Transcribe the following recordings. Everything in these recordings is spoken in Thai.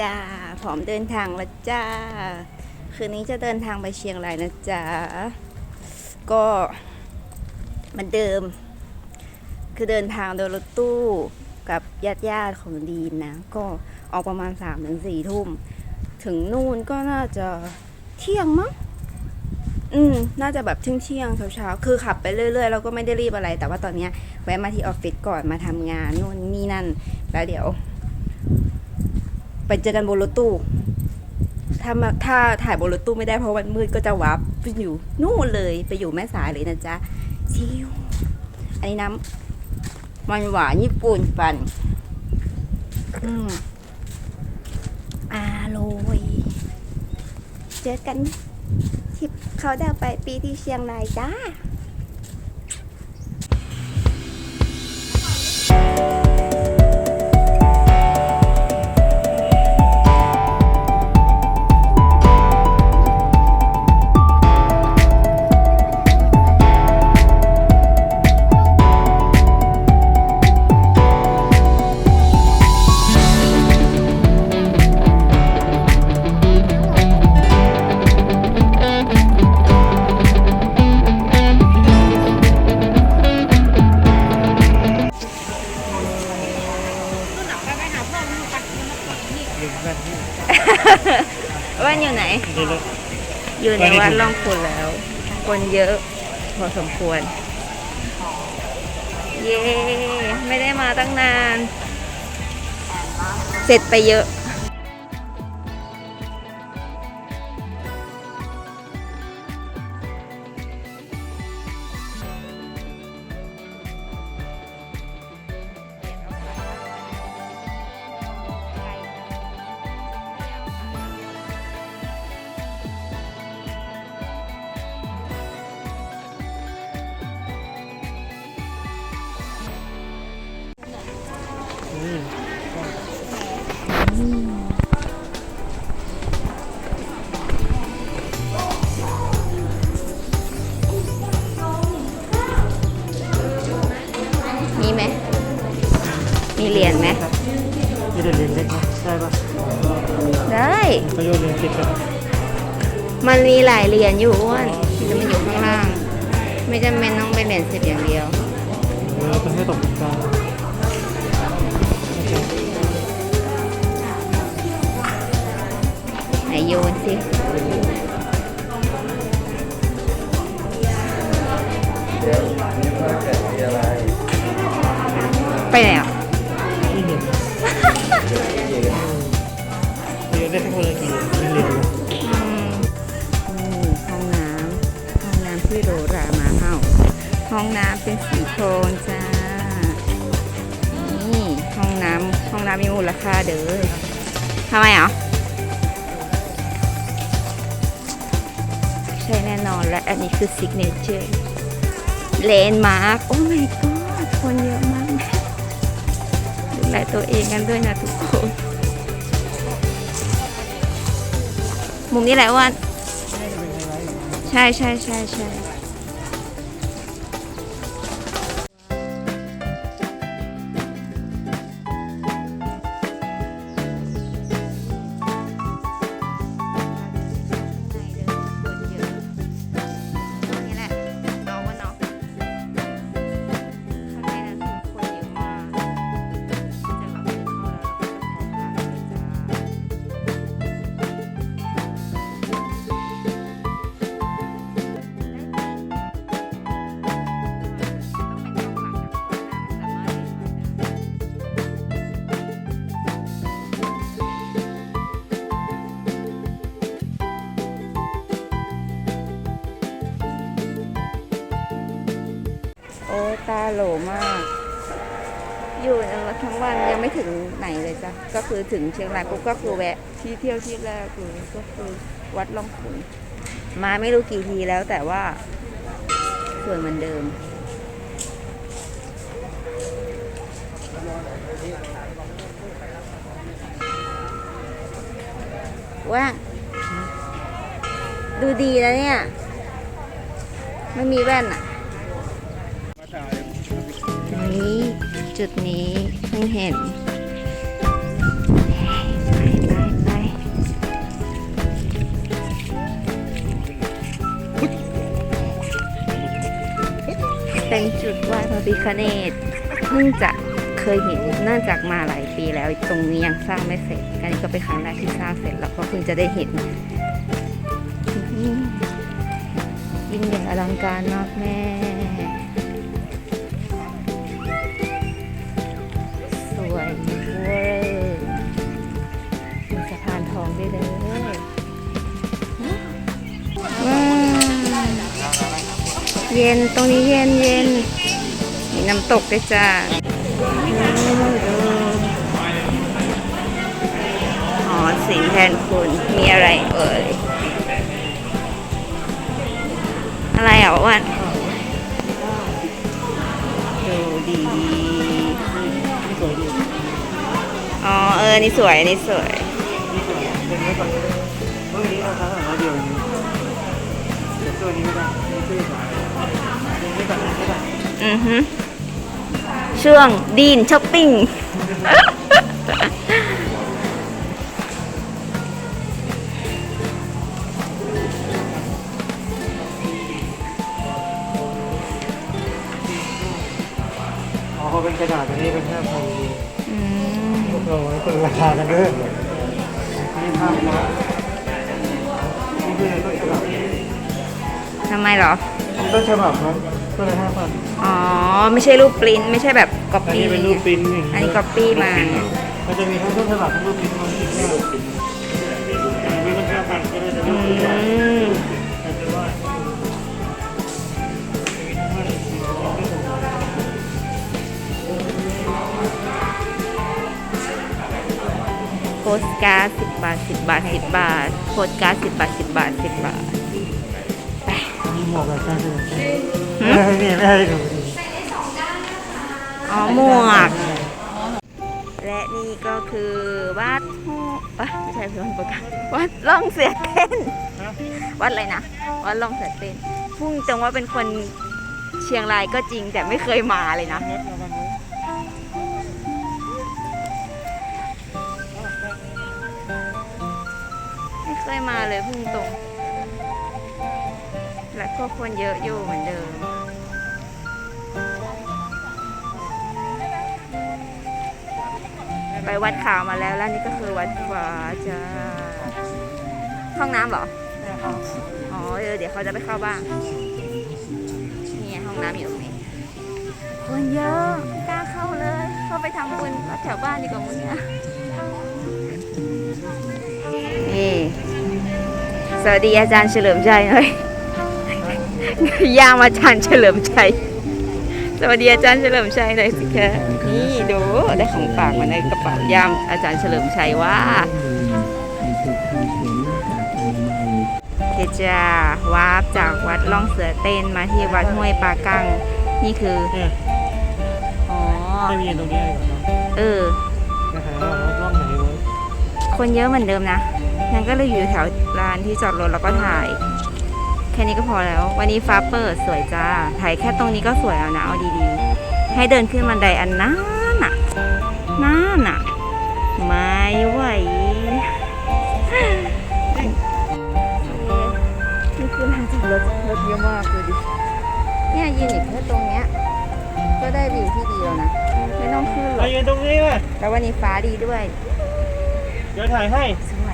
จ้าพร้อมเดินทางแล้วจ้า คืนนี้จะเดินทางไปเชียงรายนะจ๊ะก็เหมันเดิม คือเดินทางโดยรถตู้กับญาติญาติๆของดีนนะ ก็ออกประมาณ3ามถึงสี่ทุ่ม ถึงนู่นก็น่าจะเที่ยงมั้งอืม น่าจะแบบเที่ยงเที่ยงเช้าๆคือขับไปเรื่อยๆ แล้วก็ไม่ได้รีบอะไร แต่ว่าตอนเนี้ยแวะมาที่ออฟฟิศก่อนมาทำงานนู่นนี่นั่น แล้วเดี๋ยว ไปเจอกันบนรถตู้ ถ้ามาถ้าถ่ายบนรถตู้ไม่ได้เพราะวันมืดก็จะวับไปอยู่นู่นเลยไปอยู่แม่สายเลยนะจ๊ะชิวอันนี้น้ำมันหวานญี่ปุ่นปั่นอืมอร่อยเจอกันทริปเขาดาวไปปีที่เชียงรายจ้า วัดล่องขุนแล้ว คนเยอะพอสมควร เย้ ไม่ได้มาตั้งนาน เสร็จไปเยอะ เหรียญไหมมีแต่เหรียญเล็กนะได้ปะได้ก็โยนเหรียญติดกันมันมีหลายเหรียญอยู่อ้วนที่จะมันอยู่ข้างล่าง ไม่จำเป็นต้องเป็นเหรียญสิบอย่างเดียวเออไปให้ตกตรงกลางโอเคไหนโยนสิ ไปไหนอะนี่เหรียญ โยนได้แค่คนละกี่เรียนห้องน้ำห้องน้ำที่โรรามาเฮาห้องน้ำเป็นสีโทนจ้า นี่ห้องน้ำห้องน้ำมีมูลค่าเด้อทำไมอะใช่แน่นอนและอันนี้คือซิกเนเจอร์เลนมาร์คโอ้ my god คนเยอะมากดูแลตัวเองกันด้วยนะทุก มุมนี้แหละว่า ใช่ใช่ใช่ใช่ อยู่ในรถทั้งวันยังไม่ถึงไหนเลยจ้ะก็คือถึงเชียงรายปุ๊บก็คือแวะที่เที่ยวที่แรกเลยก็คือวัดล่องขุนมาไม่รู้กี่ทีแล้วแต่ว่าสวยเหมือนเดิมว่าดูดีแล้วเนี่ย ไม่มีแว่นอะนี้ จุดนี้เพิ่งเห็น ไปไปไปเปจุดว่ว้พระพิคเนตเพิ่งจะเคยเห็นน่าจากมาหลายปีแล้วตรงนี้ยังสร้างไม่เสร็จกันนี้ก็เป็นครั้งแรกที่สร้างเสร็จแล้วก็เพิ่งจะได้เห็นยิ่งใหญ่อลังการมากแม่ เย็นตรงนี้เย็นเย็นมีน้ำตกด้วยจ้าอ๋อสินแทนคุณมีอะไรเอ่ย อะไรอะอ้วันดูดีสวยดีอ๋อเออ นี่สวย นี่สวยนี่สวยเป็นไว้ก่อนเฮ้ยนี่ราคาเท่าไหร่นะเดียวเดี๋ยวตัวนี้ไม่ไอนอือฮึช่วงดีนช้อปปิ้ง อ๋อเขาเป็นกระดาษอันนี้เป็นแค่พันอืมโอ้ยคนราคากันด้วยนี่ภาพนะนี่คือต้นฉบับทำไมเหรอ ต้นฉบับครับ ไม่ใช่รูปปริ้นท์ไม่ใช่แบบก๊อปอันปี้นี้เป็นรูปปริ้นท์อย่างอันนี้ก๊อปปี้มา มันจะมีทั้งต้นฉบับทั้งรูปปริ้นท์มันคิดว่ามีต้นห้าพันก็ได้จะอืรูปปริ้นท์มแต่จะว่าโพสการ์ดสิบบาทสิบบาทสิบบาทโพสการ์ดสิบบาทสิบบาทสิบบาท มีหมวกกับการเดินหืไม่มให้นี่ไม่ให้ดู อ๋อหมวก และนี่ก็คือวัดโฮปะไม่ใช่พี่วันประกาศวัดล่องเสือเต้น วัดอะไรนะ วัดล่องเสือเต้นพุ่งตรงว่าเป็นคนเชียงรายก็จริงแต่ไม่เคยมาเลยนะไว้ไม่เคยมาเลยพุ่งตรง และก็คนเยอะอยู่เหมือนเดิม ไปวัดขาวมาแล้วแล้วนี่ก็คือวัดฟ้าจ้าห้องน้ำเหรออ๋อเออเดี๋ยวเขาจะไปเข้าบ้างนี่ห้องน้ำอยู่ตรงนี้คนเยอะไม่กล้าเข้าเลย เข้าไปทำบุญวัดแถวบ้านดีกว่ามึงเนี่ยนี่สวัสดีอาจารย์เฉลิมชัยหน่อยยามอาจารย์เฉลิมชัย สวัสดีอาจารย์เฉลิมชัยหน่อยสิคะนี่ดูได้ของฝากมาในกระเป๋ายามอาจารย์เฉลิมชัยว่าเคจ้าวาร์ปจากวัดล่องเสือเต้นมาที่วัดห้วยปากังนี่คือเนี่ยอ๋อไม่มีตรงนี้เลยเหรอเออนะคะว่าร่องไหนไว้คนเยอะเหมือนเดิมนะงั้นก็เลยอยู่แถวร้านที่จอดรถแล้วก็ถ่าย แค่นี้ก็พอแล้ว วันนี้ฟ้าเปิดสวยจ้า ถ่ายแค่ตรงนี้ก็สวยแล้วนะ เอาดีๆ ให้เดินขึ้นบันไดอันนั้นน่ะนั่นน่ะ ไม่ไหวนี่คือลานจอดรถรถเยอะมากเลยดิ เนี่ยยืนอยู่แค่ตรงเนี้ย ก็ได้วิวที่ดีแล้วนะ ไม่ต้องขึ้นหรไปอกยืนตรงนี้ว่ะแล้ววันนี้ฟ้าดีด้วย เดี๋ยวถ่ายให้สวย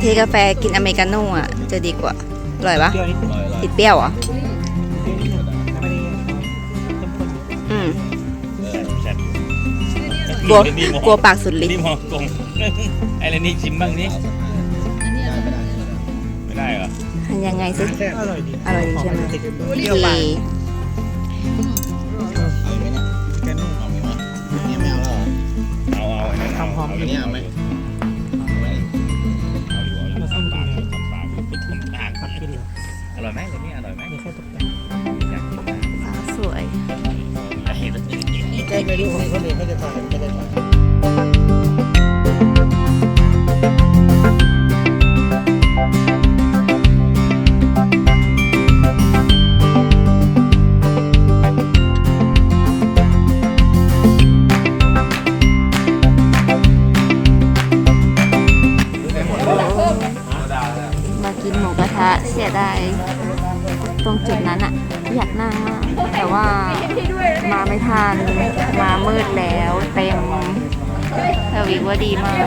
เทกาแฟกินอเมริกาโน่อะจะดีกว่าอร่อยปะเดี๋ยวนี้ติดเปรี้ยวเหรอไม่ได้เข้มข้นอืมแซ่บกลัวนี่มองกลัวปากสุดลิ้นนี่มองกงไอ้เรนนี่ชิมบ้างนี่ไม่ได้เหรอทำยังไงสิอร่อยดีอร่อยดีใช่ไหมติดเปดีรี้ยวปากแกนุ่มเอาเอาไอ้นั่นทำหอมเาอยู่เาเอาไหมเอาดีกว่า นางขับขึ้นแล้วอร่อยไหมเลยนี่อร่อยไหมมีแค่ตกแต่งอยากกินมากสาวสวย เห็นแล้ว ได้ไม่รู้ของคนอื่นไม่ได้ทานไม่ได้ทาน ไม่ทันมามืดแล้วเต็มแต่วิกว่าดีมาก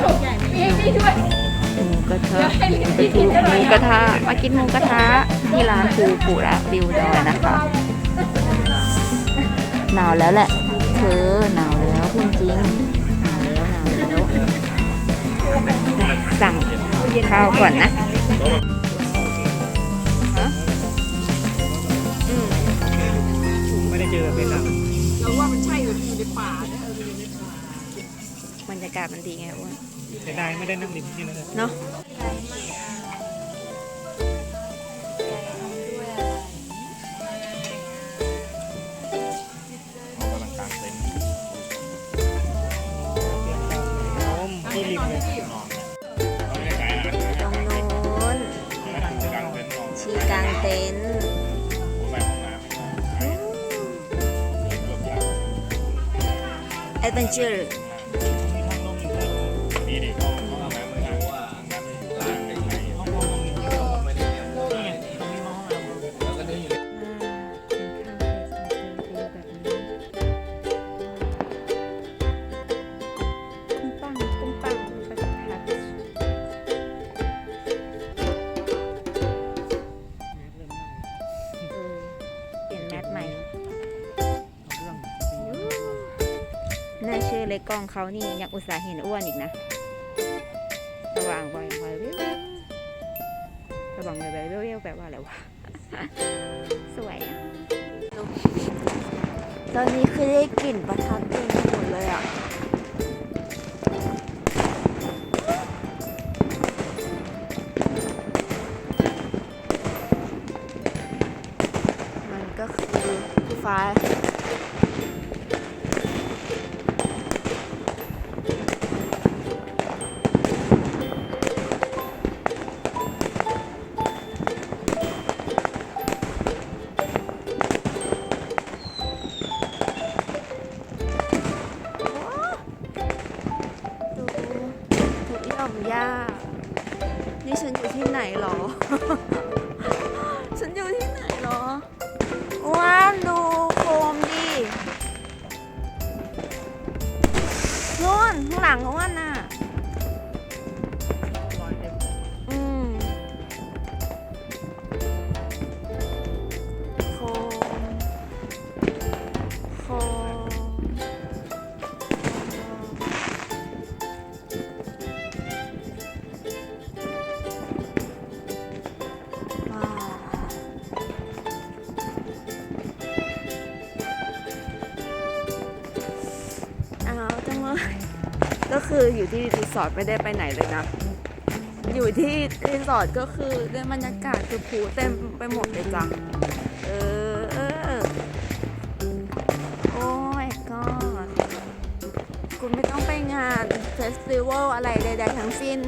หมูกระทะหมูกระทะมากินหมูกระทะที่ร้านปูปูระบิวดอยนะคะหนาวแล้วแหละเธอหนาวแล้วพูดจริงหนาวแล้วหนาวแล้วสั่งข้าวก่อนนะไม่ได้เจอแบบนี้นะ เป็นอะบรรยากาศมันดีไงอ้วนเสียดายไม่ได้นั่งริมที่นั่นเลยเนาะ แอ อเลยกล้องเขานี่ยังอุตส่าห์เห็นอ้วนอีกนะ สว่างไวไวเวิวสว่างไวไวเวิวเวิวแปลว่าอะไรวะ สวยอะตอนนี้คือได้กลิ่นประทัดเต็มหมดเลยอะมันก็คือฟ้า ออยู่ที่รีสอร์ทไม่ได้ไปไหนเลยนะ อยู่ที่รีสอร์ทก็คือได้บรรยากาศคือผูเต็มไปหมดเลยจ้ะเออเออโอ้ my god คุณไม่ต้องไปงานเฟสติวัลอะไรใดๆทั้งสิ้น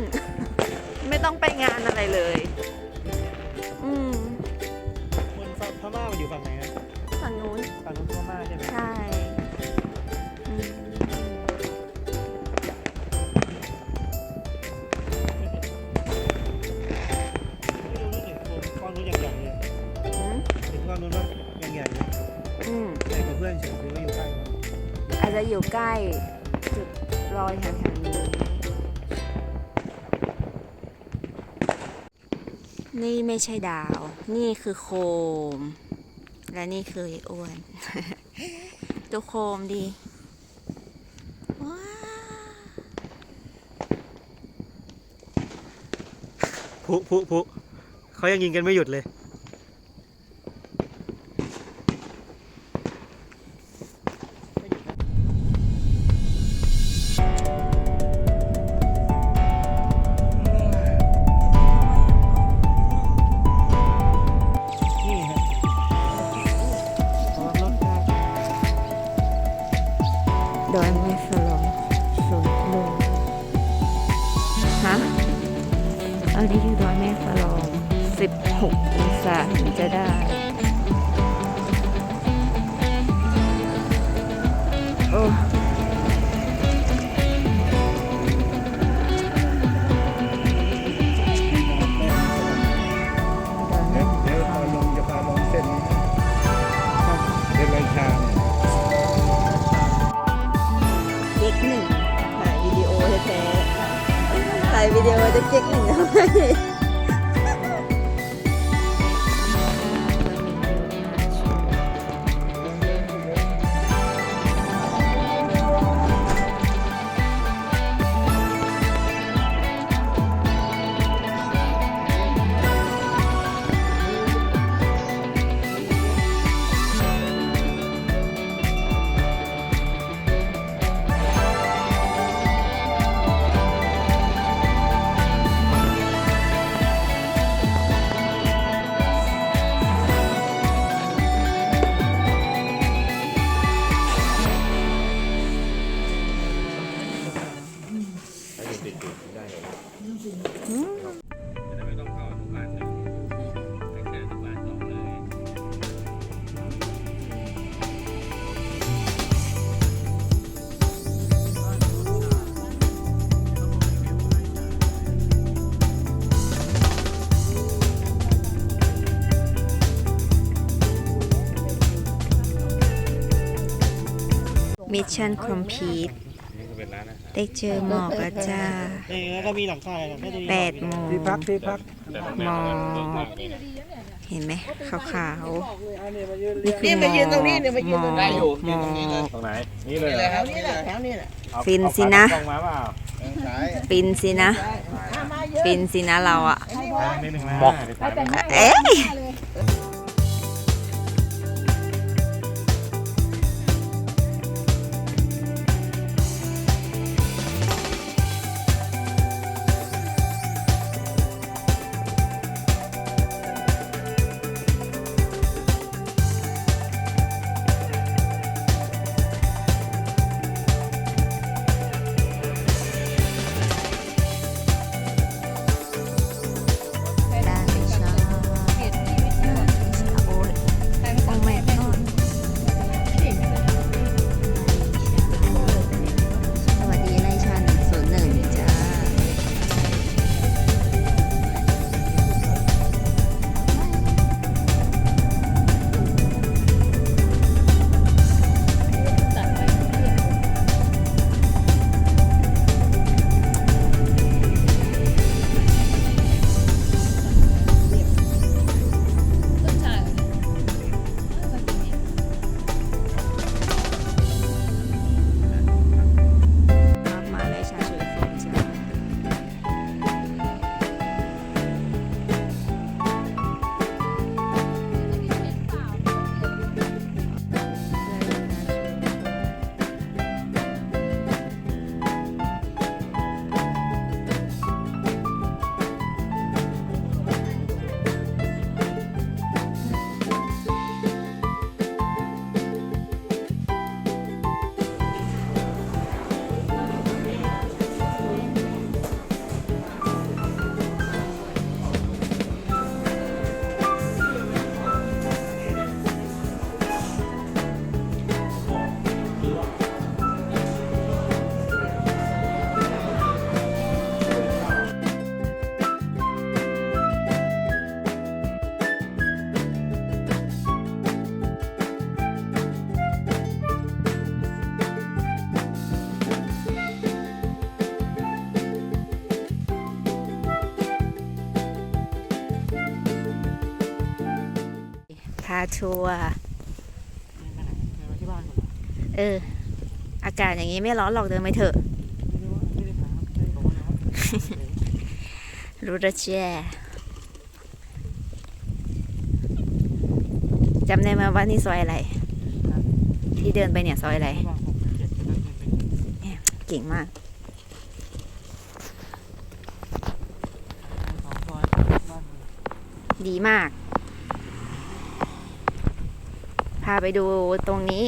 ไม่ต้องไปงานอะไรเลย ไม่ใช่ดาว นี่คือโคม และนี่คือไอ้อ้วนดูโคมดีว้าวพุพุพุเขายังยิงกันไม่หยุดเลย มิชชั่นคอมพลีทนี่ก็เป็นร้านอาหารได้เจอหมอกแล้วจ้านี่แล้วก็มีหลังคาอะไรก็จะมีแปดโมงที่พักที่พักแต่โรงแรมมันเวิร์กมากเลยนะเห็นไหมขาวอันนี้มายืนๆนี่คือหมอกหมอกหมอกตรงไหนนี่เลยเหรอแถวนี้แหละแถวนี้แหละเอาฟินสินะเอาขาตั้งกล้องมาเปล่าสายฟินสินะมาเยอะฟินสินะเราอะตั้งนิดนึงนะบอกเอ๊ะ พาทัวร์เออ อากาศอย่างนี้ไม่ร้อนหรอกเดินไปเถอะรู้และแจ้จำได้ไหมว่านี่ซอยอะไร ที่เดินไปเนี่ยซอยอะไรเก่งมากดีมาก พาไปดูตรงนี้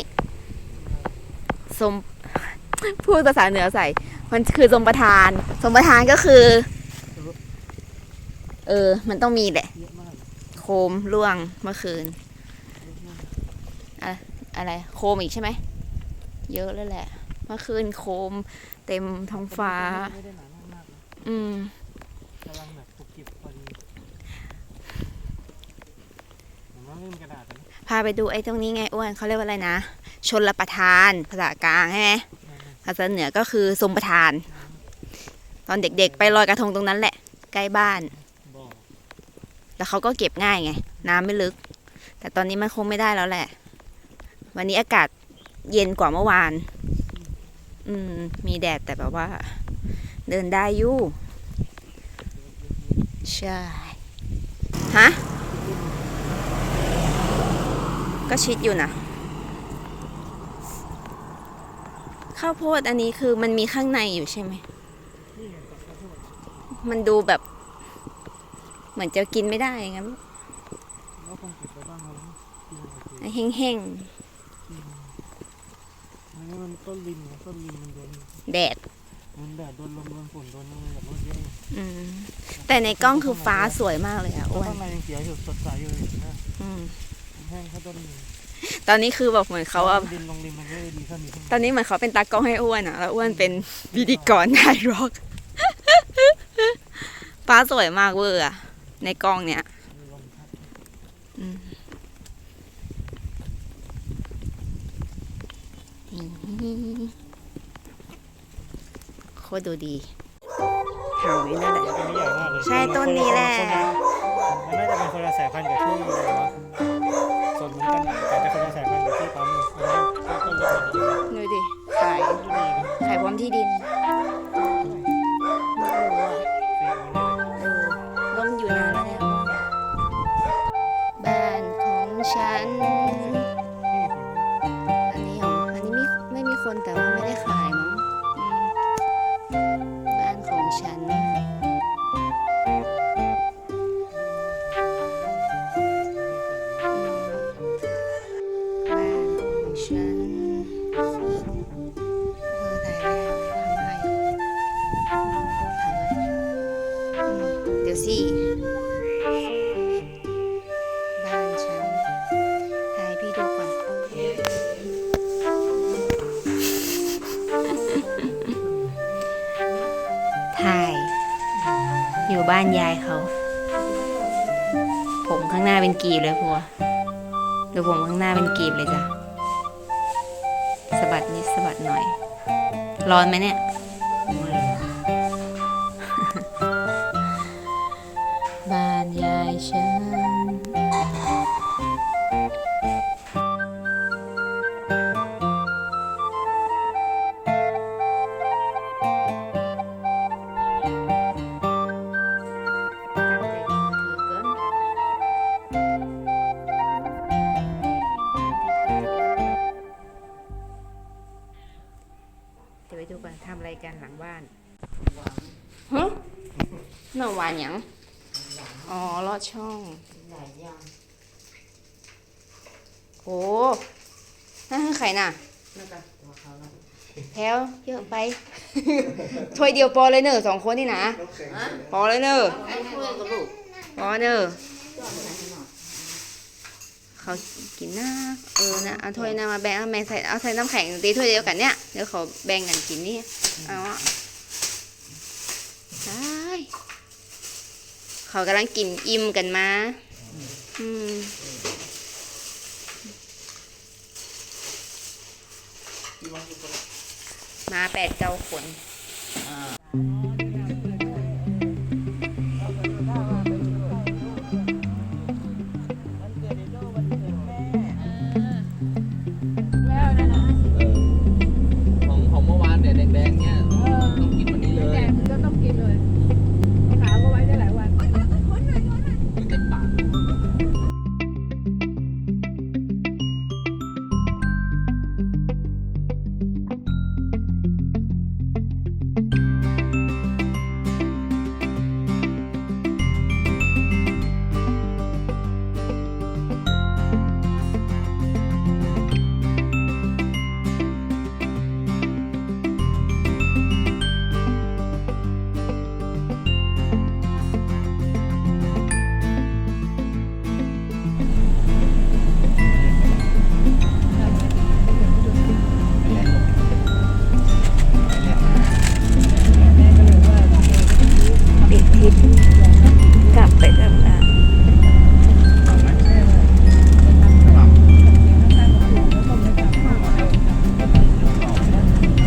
สมพูดภาษาเหนือใส่ มันคือสมประทาน สมประทานก็คือ เออ มันต้องมีแหละ โคมร่วงเมื่อคืน อะอะไร โคมอีกใช่ไหม เยอะแล้วแหละ เมื่อคืนโคมเต็มท้องฟ้า อืมกำลังแบบปุกกิบพอดีผมว่าเล่นกระดาษาไปดูไอ้ตรงนี้ไงอ้วนเขาเรียกว่าอะไรนะ ชนละประทาน ภาษากลางใช่ไหมภาษาเหนือก็คือสมประทาน ตอนเด็กๆ ไปลอยกระทงตรงนั้นแหละ ใกล้บ้าน แล้วเขาก็เก็บง่ายไง น้ำไม่ลึก แต่ตอนนี้มันคงไม่ได้แล้วแหละ วันนี้อากาศเย็นกว่าเมื่อวาน อืม มีแดดแต่แบบว่า เดินได้อยู่ ใช่ ฮะ ก็ชิดอยู่นะข้าวโพดอันนี้คือมันมีข้างในอยู่ใช่ไหมนี่ไงตัดข้าวโพดมันดูแบบ เหมือนจะกินไม่ได้งั้นแล้วคงเก็บไปบ้างแล้วนะกินโอเคแห้งอันนี้มันต้นลิมนะต้นลิมมันโดนๆแดดมันแดดโดนลมโดนฝนโดนอะไรแบบรถเยอะเลยอืมแต่ในกล้องคือฟ้าสวยมากเลยอะแล้วอ้วนข้างในยังเขียวอยู่สดใสอยู่เลยนะอืม แห้งแค่ต้นลิมตอนนี้คือแบบเหมือนเขาอะดินลงลิมมันก็เลยดีขึ้นมีข้างตอนนี้เหมือนเขาเป็นตากล้องให้อ้วนอะแล้วอ้วนเป็นพิธีกรถ่ายร็อกฟ้าสวยมากเวอร์อะในกล้องเนี่ยมีลมพัดอืมโคตรดูดีเห่าอยู่นั่นแหละต้นนี้ใหญ่มากเลยใช่ต้นนี้แหละมันน่าจะเป็นคนละสายพันธุ์กับที่อะไรวะ ส่วนเหมือนกันแต่จะคนละสายพันธุ์กับที่ปั๊มนนี้ต้นเล็กกว่านี้ดูดิขายดีนะขายพร้อมที่ดินไม่รู้อะานยายเขา ผมข้างหน้าเป็นกีบเลยพัวดูผมข้างหน้าเป็นกีบเลยจ้ะสะบัดนิดสะบัดหน่อย ร้อนไหมเนี่ยานหยังอ๋อลอดช่องโอ้นั่นคือไข่น่ะแถวเยอะไป ถ้วยเดียวพอเลยเนอะสองคนนี่นะพอเลยเนอะพอเนอะเขากินนะเออนะเอาถ้วยน้ำมาแบ่งเอาแม่ใส่เอาใส่น้ำแข็งตีถ้วยเดียวกันเนี่ยเดี๋ยวเขาแบ่งกันกินนี่เอาอะใช่ เขากำลังกินอิ่มกันมาอืมมาแปดเก้าคน